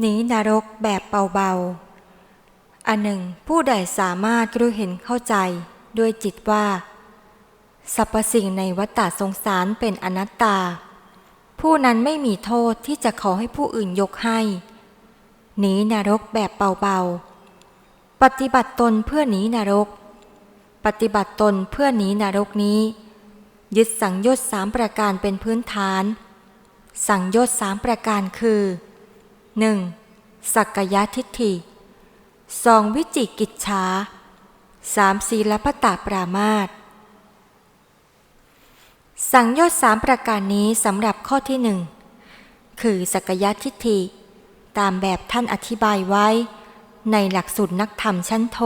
หนีนรกแบบเบาๆ อันหนึ่งผู้ใดสามารถรู้เห็นเข้าใจด้วยจิตว่าสรรพสิ่งในวัฏฏะสงสารเป็นอนัตตา ผู้นั้นไม่มีโทษที่จะขอให้ผู้อื่นยกให้หนีนรกแบบเบาๆ ปฏิบัติตนเพื่อหนีนรก ปฏิบัติตนเพื่อหนีนรกนี้ ยึดสังโยชน์สามประการเป็นพื้นฐาน สังโยชน์สามประการคือ 1. สักกายทิฏฐิ 2. วิจิกิจฉา 3. ศีลปตะปรามาตสังโยชน์สามประการนี้สำหรับข้อที่หนึ่งคือสักยทิฏฐิ ตามแบบท่านอธิบายไว้ ในหลักสูตรนักธรรมชั้นโท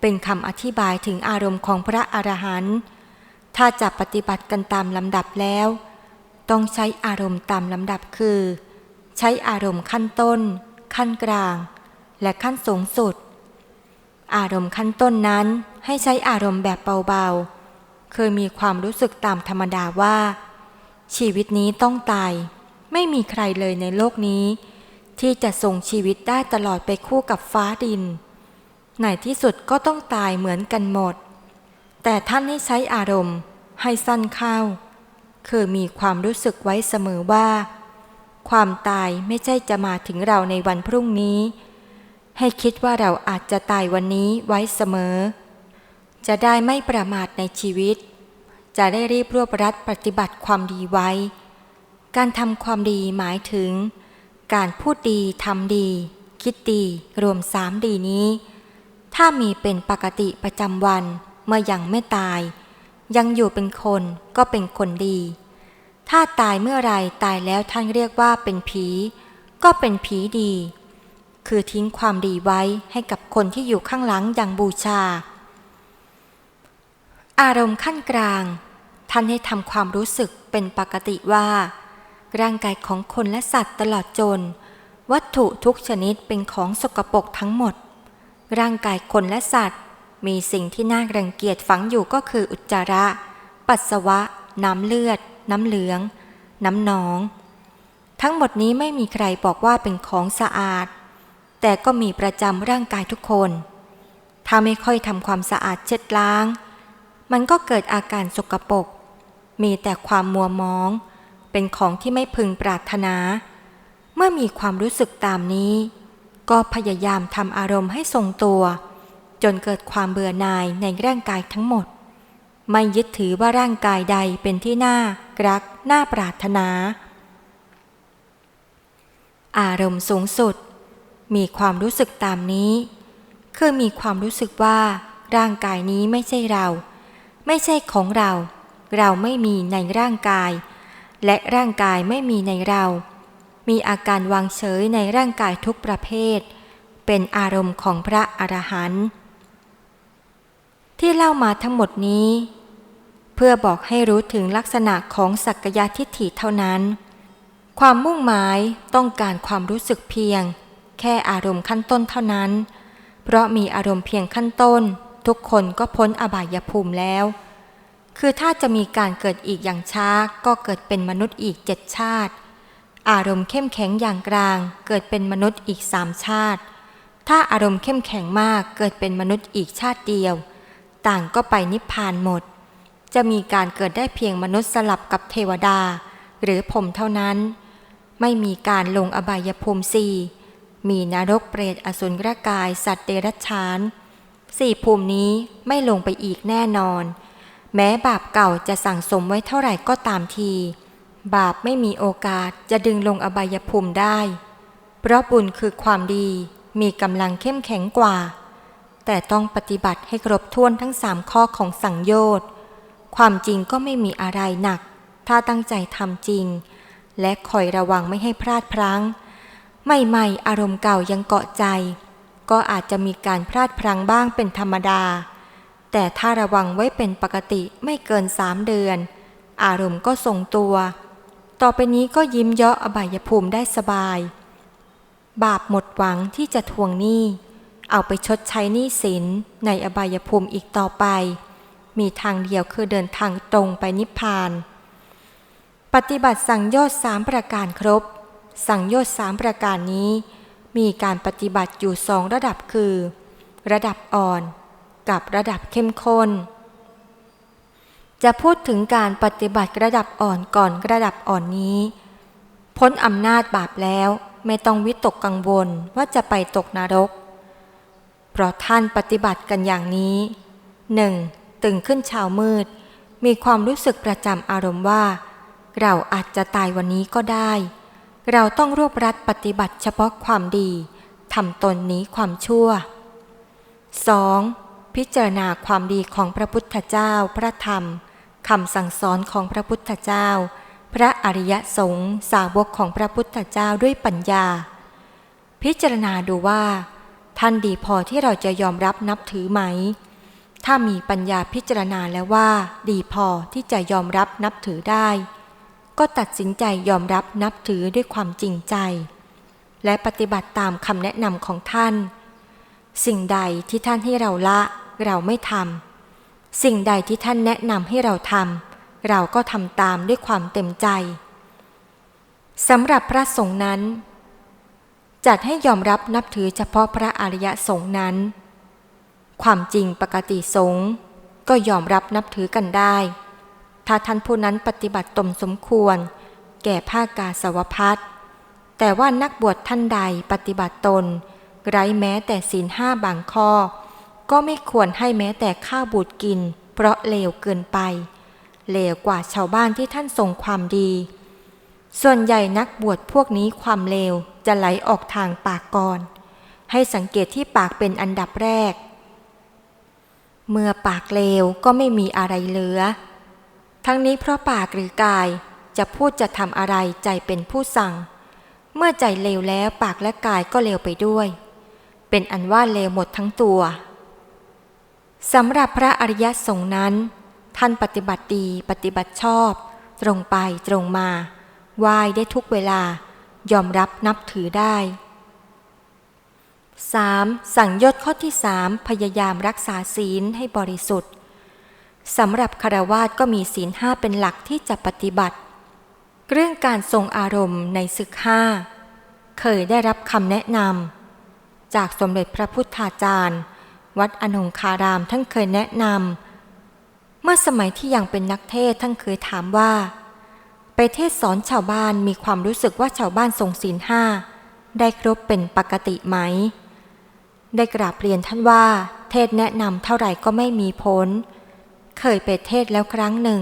เป็นคำอธิบายถึงอารมณ์ของพระอรหันต์ถ้าจะปฏิบัติกันตามลำดับแล้ว ต้องใช้อารมณ์ตามลำดับคือ ใช้อารมณ์ขั้นต้น ขั้นกลาง และขั้นสูงสุด อารมณ์ขั้นต้นนั้นให้ใช้อารมณ์แบบเบาๆเคยมีความรู้สึกตามธรรมดาว่า ชีวิตนี้ต้องตาย ไม่มีใครเลยในโลกนี้ ที่จะส่งชีวิตได้ตลอดไปคู่กับฟ้าดินในที่สุดก็ต้องตายเหมือนกันหมด แต่ท่านให้ใช้อารมณ์ให้สั้นเข้าเคยมีความรู้สึกไว้เสมอว่า ความตายไม่ใช่จะมาถึงเราในวันพรุ่งนี้ ให้คิดว่าเราอาจจะตายวันนี้ไว้เสมอ จะได้ไม่ประมาทในชีวิต จะได้รีบรวบรัดปฏิบัติความดีไว้ การทำความดีหมายถึง การพูดดีทำดี คิดดีรวมสามดีนี้ ถ้ามีเป็นปกติประจำวันเมื่อยังไม่ตาย ยังอยู่เป็นคนก็เป็นคนดี ถ้าตายเมื่อไรตายแล้วท่านเรียกว่าเป็นผี ก็เป็นผีดี คือทิ้งความดีไว้ให้กับคนที่อยู่ข้างหลังอย่างบูชา อารมณ์ขั้นกลาง ท่านให้ทำความรู้สึกเป็นปกติว่า ร่างกายของคนและสัตว์ตลอดจน วัตถุทุกชนิดเป็นของสกปรกทั้งหมด ร่างกายคนและสัตว์ มีสิ่งที่น่ารังเกียจฝังอยู่ก็คืออุจจาระ ปัสสาวะ น้ำเลือด น้ำเหลือง น้ำหนอง ทั้งหมดนี้ไม่มีใครบอกว่าเป็นของสะอาด แต่ก็มีประจำร่างกายทุกคน ถ้าไม่ค่อยทำความสะอาดเช็ดล้าง มันก็เกิดอาการสกปรกมีแต่ความมัวมอง เป็นของที่ไม่พึงปรารถนา เมื่อมีความรู้สึกตามนี้ ก็พยายามทำอารมณ์ให้ทรงตัว จนเกิดความเบื่อหน่ายในร่างกายทั้งหมด ไม่ยึดถือว่าร่างกายใดเป็นที่น่ารักน่าปรารถนา อารมณ์สูงสุด มีความรู้สึกตามนี้ คือมีความรู้สึกว่า ร่างกายนี้ไม่ใช่เรา ไม่ใช่ของเรา เราไม่มีในร่างกาย และร่างกายไม่มีในเรา มีอาการวางเฉยในร่างกายทุกประเภท เป็นอารมณ์ของพระอรหันต์ที่เล่ามาทั้งหมดนี้ เพื่อบอกให้รู้ถึงลักษณะของสักยทิฏฐิเท่านั้น ความมุ่งหมายต้องการความรู้สึกเพียง แค่อารมณ์ขั้นต้นเท่านั้น เพราะมีอารมณ์เพียงขั้นต้น ทุกคนก็พ้นอบายภูมิแล้ว คือถ้าจะมีการเกิดอีกอย่างช้าก็เกิดเป็นมนุษย์อีกเจ็ดชาติ อารมณ์เข้มแข็งอย่างกลาง เกิดเป็นมนุษย์อีกสามชาติ ถ้าอารมณ์เข้มแข็งมากเกิดเป็นมนุษย์อีกชาติเดียว ต่างก็ไปนิพพานหมด จะมีการเกิดได้เพียงมนุษย์สลับกับเทวดา หรือผมเท่านั้น ไม่มีการลงอบายภูมิสี่มีนรกเปรตอสุรกาย สัตว์เดรัจฉานสี่ภูมินี้ไม่ลงไปอีกแน่นอน แม้บาปเก่าจะสั่งสมไว้เท่าไหร่ก็ตามที บาปไม่มีโอกาสจะดึงลงอบายภูมิได้ เพราะบุญคือความดีมีกำลังเข้มแข็งกว่า แต่ต้องปฏิบัติให้ครบถ้วนทั้งสามข้อของสังโยชน์ ความจริงก็ไม่มีอะไรหนัก ถ้าตั้งใจทำจริง และคอยระวังไม่ให้พลาดพลั้งไม่ไม่อารมณ์เก่ายังเกาะใจ ก็อาจจะมีการพลาดพลั้งบ้างเป็นธรรมดา แต่ถ้าระวังไว้เป็นปกติไม่เกินสามเดือน อารมณ์ก็ทรงตัว ต่อไปนี้ก็ยิ้มเยาะอบายภูมิได้สบาย บาปหมดหวังที่จะทวงหนี้เอาไปชดใช้หนี้สินในอบายภูมิอีกต่อไป มีทางเดียวคือเดินทางตรงไปนิพพาน ปฏิบัติสั่งยอดสามประการครบ สั่งยอดสามประการนี้ มีการปฏิบัติอยู่สองระดับคือ ระดับอ่อนกับระดับเข้มข้น จะพูดถึงการปฏิบัติระดับอ่อนก่อนระดับอ่อนนี้ พ้นอำนาจบาปแล้วไม่ต้องวิตกกังวลว่าจะไปตกนรก เพราะท่านปฏิบัติกันอย่างนี้ 1. ตึงขึ้นเช้ามืด มีความรู้สึกประจำอารมณ์ว่า เราอาจจะตายวันนี้ก็ได้ เราต้องรวบรัดปฏิบัติเฉพาะความดีทำตนนี้ความชั่ว 2. พิจารณาความดีของพระพุทธเจ้าพระธรรมคำสั่งสอนของพระพุทธเจ้า พระอริยสงฆ์สาวกของพระพุทธเจ้าด้วยปัญญา พิจารณาดูว่า ท่านดีพอที่เราจะยอมรับนับถือไหม ถ้ามีปัญญาพิจารณาแล้วว่า ดีพอที่จะยอมรับนับถือได้ ก็ตัดสินใจยอมรับนับถือด้วยความจริงใจ และปฏิบัติตามคำแนะนำของท่าน สิ่งใดที่ท่านให้เราละเราไม่ทำสิ่งใดที่ท่านแนะนำให้เราทำเราก็ทำตามด้วยความเต็มใจสำหรับพระสงฆ์นั้น จัดให้ยอมรับนับถือเฉพาะพระอริยสงฆ์นั้น ความจริงปกติสงฆ์ก็ยอมรับนับถือกันได้ ถ้าท่านผู้นั้นปฏิบัติตมสมควร แก่ภาคกาสาวพัดแต่ว่านักบวชท่านใดปฏิบัติตน ไร้แม้แต่ศีลห้าบางข้อ ก็ไม่ควรให้แม้แต่ข้าวบูดกิน เพราะเลวเกินไป เลวกว่าชาวบ้านที่ท่านทรงความดี ส่วนใหญ่นักบวชพวกนี้ความเลวจะไหลออกทางปากก่อน ให้สังเกตที่ปากเป็นอันดับแรก เมื่อปากเลวก็ไม่มีอะไรเหลือ ทั้งนี้เพราะปากหรือกายจะพูดจะทำอะไรใจเป็นผู้สั่ง เมื่อใจเลวแล้วปากและกายก็เลวไปด้วย เป็นอันว่าเลวหมดทั้งตัวสำหรับพระอริยสงฆ์นั้น ท่านปฏิบัติดีปฏิบัติชอบ ตรงไปตรงมาไหว้ได้ทุกเวลายอมรับนับถือได้ 3. สั่งยศข้อที่สามพยายามรักษาศีลให้บริสุทธิ์สำหรับคารวาสก็มีศีลห้าเป็นหลักที่จะปฏิบัติ เรื่องการทรงอารมณ์ในศึกห้าเคยได้รับคำแนะนำจากสมเด็จพระพุทธาจารย์ วัดอนงคารามท่านเคยแนะนำเมื่อสมัยที่ยังเป็นนักเทศท่านเคยถามว่า ไปเทศสอนชาวบ้านมีความรู้สึกว่าชาวบ้านทรงศีลห้าได้ครบเป็นปกติไหม ได้กราบเรียนท่านว่า เทศแนะนำเท่าไหร่ก็ไม่มีผล เคยไปเทศแล้วครั้งหนึ่ง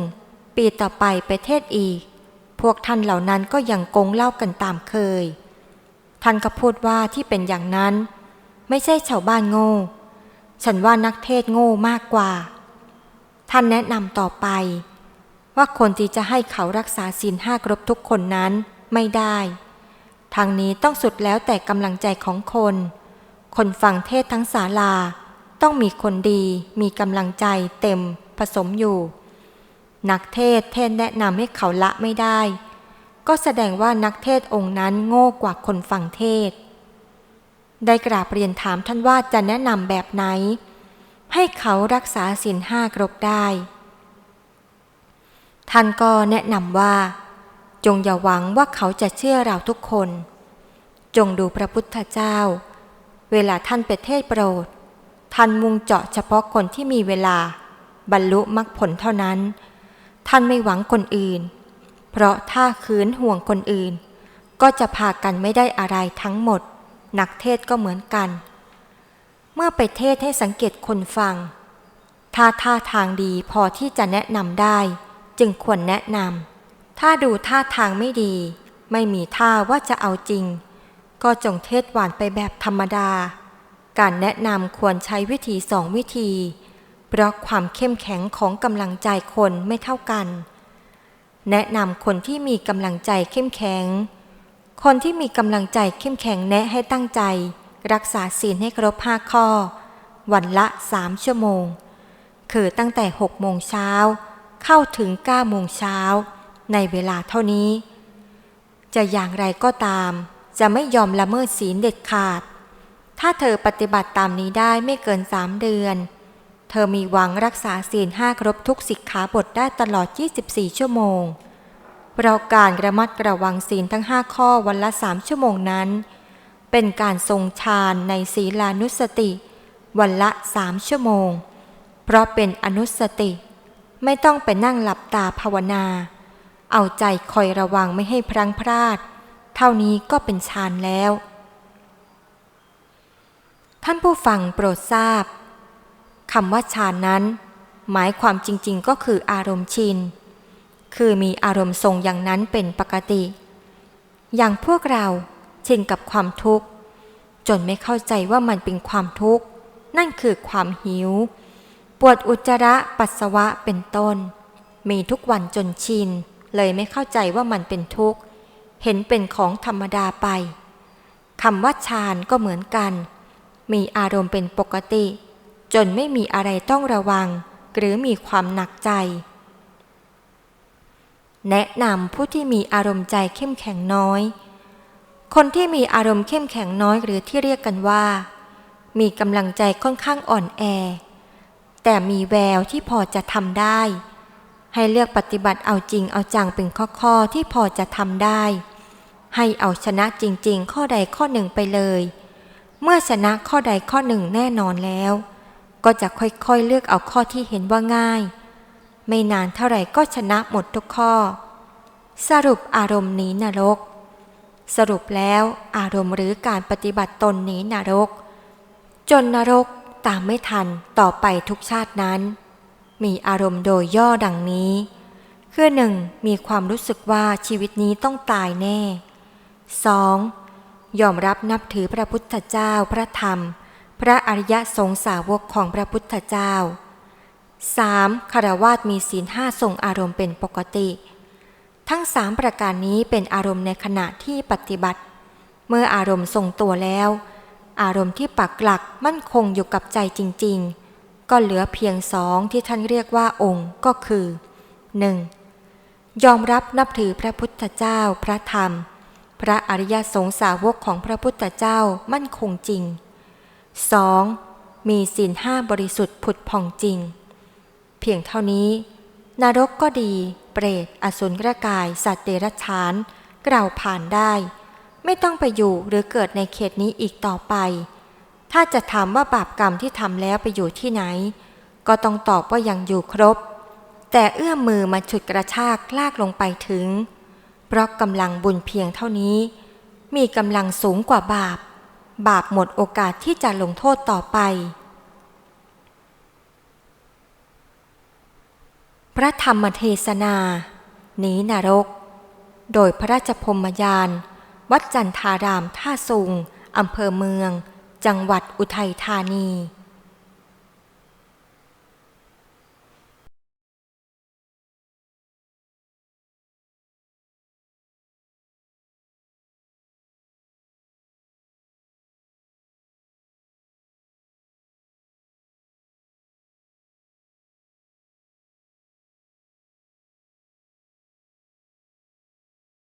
ปีต่อไปไปเทศอีก พวกท่านเหล่านั้นก็ยังกงเล่ากันตามเคย ท่านก็พูดว่าที่เป็นอย่างนั้น ไม่ใช่ชาวบ้านโง่ ฉันว่านักเทศโง่มากกว่า ท่านแนะนำต่อไป ว่าคนที่จะให้เขารักษาศีลห้ากรบทุกคนนั้นไม่ได้ทางนี้ต้องสุดแล้วแต่กำลังใจของคน คนฟังเทศทั้งศาลา ต้องมีคนดีมีกำลังใจเต็มผสมอยู่ นักเทศเทศแนะนำให้เขาละไม่ได้ ก็แสดงว่านักเทศองค์นั้นโง่กว่าคนฟังเทศ ได้กราบเรียนถามท่านว่าจะแนะนำแบบไหน ให้เขารักษาศีลห้ากรบได้ ท่านก็แนะนำว่า จงอย่าหวังว่าเขาจะเชื่อเราทุกคน จงดูพระพุทธเจ้า เวลาท่านไปเทศโปรด ท่านมุ่งเจาะเฉพาะคนที่มีเวลา บรรลุมรรคผลเท่านั้น ท่านไม่หวังคนอื่น เพราะถ้าคืนห่วงคนอื่น ก็จะพากันไม่ได้อะไรทั้งหมด นักเทศก็เหมือนกัน เมื่อไปเทศให้สังเกตคนฟัง ถ้าท่าทางดีพอที่จะแนะนำได้ จึงควรแนะนำถ้าดูท่าทางไม่ดี ไม่มีท่าว่าจะเอาจริง ก็จงเทศหวานไปแบบธรรมดา การแนะนำควรใช้วิธีสองวิธี เพราะความเข้มแข็งของกำลังใจคนไม่เท่ากัน แนะนำคนที่มีกำลังใจเข้มแข็ง คนที่มีกำลังใจเข้มแข็งแนะให้ตั้งใจ รักษาศีลให้ครบห้าข้อ วันละสามชั่วโมง คือตั้งแต่หกโมงเช้าเข้าถึงเก้าโมงเช้าในเวลาเท่านี้ จะอย่างไรก็ตาม จะไม่ยอมละเมิดศีลเด็ดขาด ถ้าเธอปฏิบัติตามนี้ได้ไม่เกินสามเดือน เธอมีหวังรักษาศีลห้าครบทุกสิกขาบทได้ตลอด 24 ชั่วโมง เราการระมัดระวังศีลทั้งห้าข้อวันละสามชั่วโมงนั้น เป็นการทรงฌานในศีลานุสติ วันละสามชั่วโมง เพราะเป็นอนุสติ ไม่ต้องไปนั่งหลับตาภาวนา เอาใจคอยระวังไม่ให้พลังพลาด เท่านี้ก็เป็นฌานแล้ว ท่านผู้ฟังโปรดทราบคำว่าฌานนั้น หมายความจริงๆ ก็คืออารมณ์ชิน คือมีอารมณ์ทรงอย่างนั้นเป็นปกติ อย่างพวกเราชินกับความทุกข์ จนไม่เข้าใจว่ามันเป็นความทุกข์ นั่นคือความหิว ปวดอุจจาระปัสสาวะเป็นต้น มีทุกวันจนชิน เลยไม่เข้าใจว่ามันเป็นทุกข์ เห็นเป็นของธรรมดาไปคำว่าฌานก็เหมือนกัน มีอารมณ์เป็นปกติ จนไม่มีอะไรต้องระวัง หรือมีความหนักใจ แนะนำผู้ที่มีอารมณ์ใจเข้มแข็งน้อย คนที่มีอารมณ์เข้มแข็งน้อยหรือที่เรียกกันว่า มีกำลังใจค่อนข้างอ่อนแอ แต่มีแววที่พอจะทำได้ให้เลือกปฏิบัติเอาจริงเอาจังเป็นข้อๆที่พอจะทำได้ ให้เอาชนะจริง ๆ ข้อใดข้อหนึ่งไปเลย เมื่อชนะข้อใดข้อหนึ่งแน่นอนแล้ว ก็จะค่อยๆเลือกเอาข้อที่เห็นว่าง่าย ไม่นานเท่าไหร่ก็ชนะหมดทุกข้อ สรุปอารมณ์หนีนรก สรุปแล้วอารมณ์หรือการปฏิบัติตนหนีนรก จนนรกตามไม่ทันต่อไปทุกชาตินั้น มีอารมณ์โดยย่อดังนี้ คือหนึ่งมีความรู้สึกว่าชีวิตนี้ต้องตายแน่ 2. ยอมรับนับถือพระพุทธเจ้าพระธรรม พระอริยสงสาวกของพระพุทธเจ้า 3. คารวาสมีศีลห้าทรงอารมณ์เป็นปกติ ทั้งสามประการนี้เป็นอารมณ์ในขณะที่ปฏิบัติ เมื่ออารมณ์ทรงตัวแล้ว อารมณ์ที่ปักหลักมั่นคงอยู่กับใจจริง ๆ ก็เหลือเพียงสองที่ท่านเรียกว่าองค์ก็คือ 1. ยอมรับนับถือพระพุทธเจ้าพระธรรม พระอริยสงสาวกของพระพุทธเจ้ามั่นคงจริง 2. มีศีลห้าบริสุทธิ์ผุดผ่องจริง เพียงเท่านี้ นรกก็ดี เปรต อสุรกาย สัตว์เดรัจฉาน กล่าวผ่านได้ ไม่ต้องไปอยู่หรือเกิดในเขตนี้อีกต่อไป ถ้าจะถามว่าบาปกรรมที่ทำแล้วไปอยู่ที่ไหน ก็ต้องตอบว่ายังอยู่ครบ แต่เอื้อมมือมาฉุดกระชากลากลงไปถึง เพราะกำลังบุญเพียงเท่านี้ มีกำลังสูงกว่าบาป บาปหมดโอกาสที่จะลงโทษต่อไป พระธรรมเทศนาหนีนรก โดยพระราชพรมยาน วัดจันทารามท่าสุงอำเภอเมือง จังหวัดอุทัยธานี